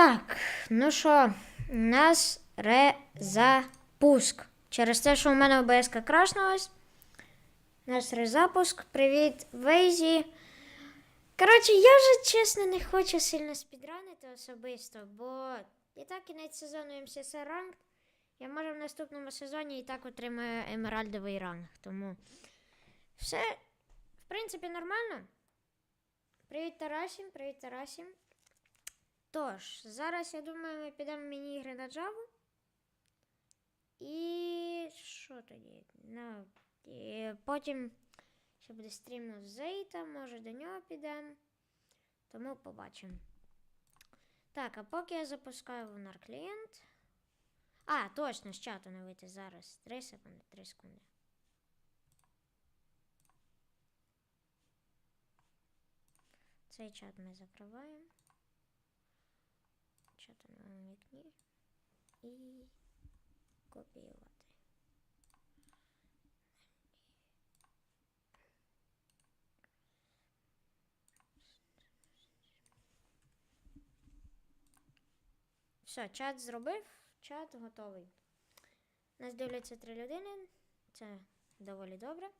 Так, ну що, нас резапуск. Через те, що у мене ОБС крашнулась. Нас резапуск. Привіт, Вейзі. Коротше, я вже чесно не хочу сильно спідранити особисто, бо і так кінець сезону МСС ранг. Я може в наступному сезоні і так отримаю емеральдовий ранг. Тому все, в принципі, нормально. Привіт, Тарасім, привіт, Тарасім. Тож, зараз я думаю, ми підемо в міні-ігри на Java. І що тоді? Ну, і потім ще буде стрім з Зейта, може до нього підемо. Тому побачимо. Так, а поки я запускаю Lunar клієнт. А, точно, з чату не вийти зараз. 3 секунди, 3 секунди. Цей чат ми закриваємо. У новому вікні. І копіювати. Все, чат зробив, чат готовий. Нас дивляться три людини. Це доволі добре.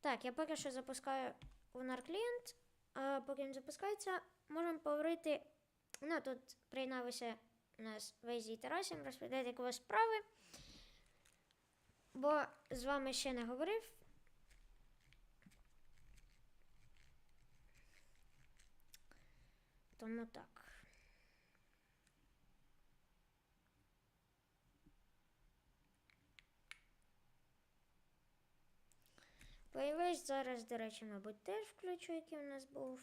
Так, я поки що запускаю Lunar клієнт. А поки він запускається, можемо поговорити. Ну, тут приєдналися у нас Вейзі і Тарасім, розповідати, вас справи. Бо з вами ще не говорив. Тому так. Появись зараз, до речі, мабуть, теж включу, який у нас був.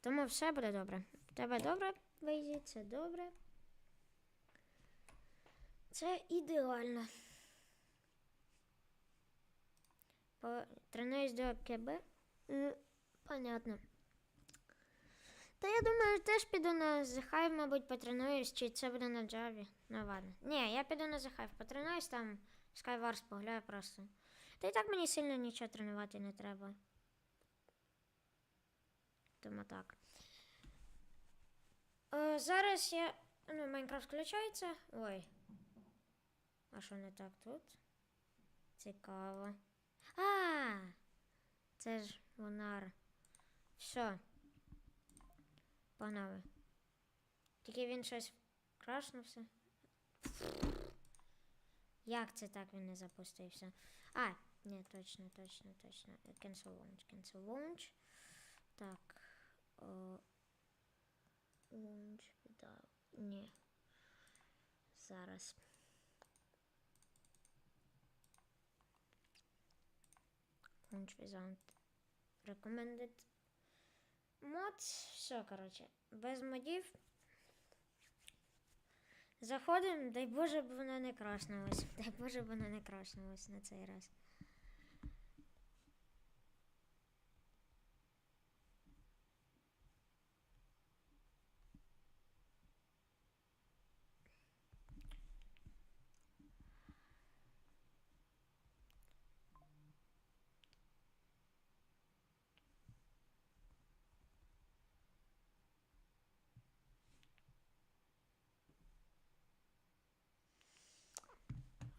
Тому все буде добре. Тебе добре, Вейзі, це добре. Це ідеально. Тренуюсь до КБ. Понятно. Та я думаю, теж піду на Зехай, мабуть, потренуюсь, чи це буде на Джаві. Ну ладно. Ні, я піду на Зехай, потренуюсь там, Skywars погуляю просто. Та і так мені сильно нічого тренувати не треба. Тому так. Е, зараз я. Ну, Майнкрафт включається. Ой. А що не так тут? Цікаво. А! Це ж Лунар. Все. Погнали. Тільки він щось крашнувся. Як це так він не запустився? А, ні, точно, точно, точно. Cancel launch, cancel launch. Так. О, without. Ні. Зараз. Launch without recommended mods. Все, коротше. Без модів. Заходимо, дай Боже, б воно не крашнулось. Дай Боже, б воно не крашнулось на цей раз.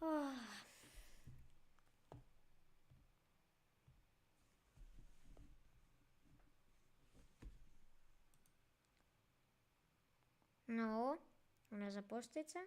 Ох. Ну, вона запуститься.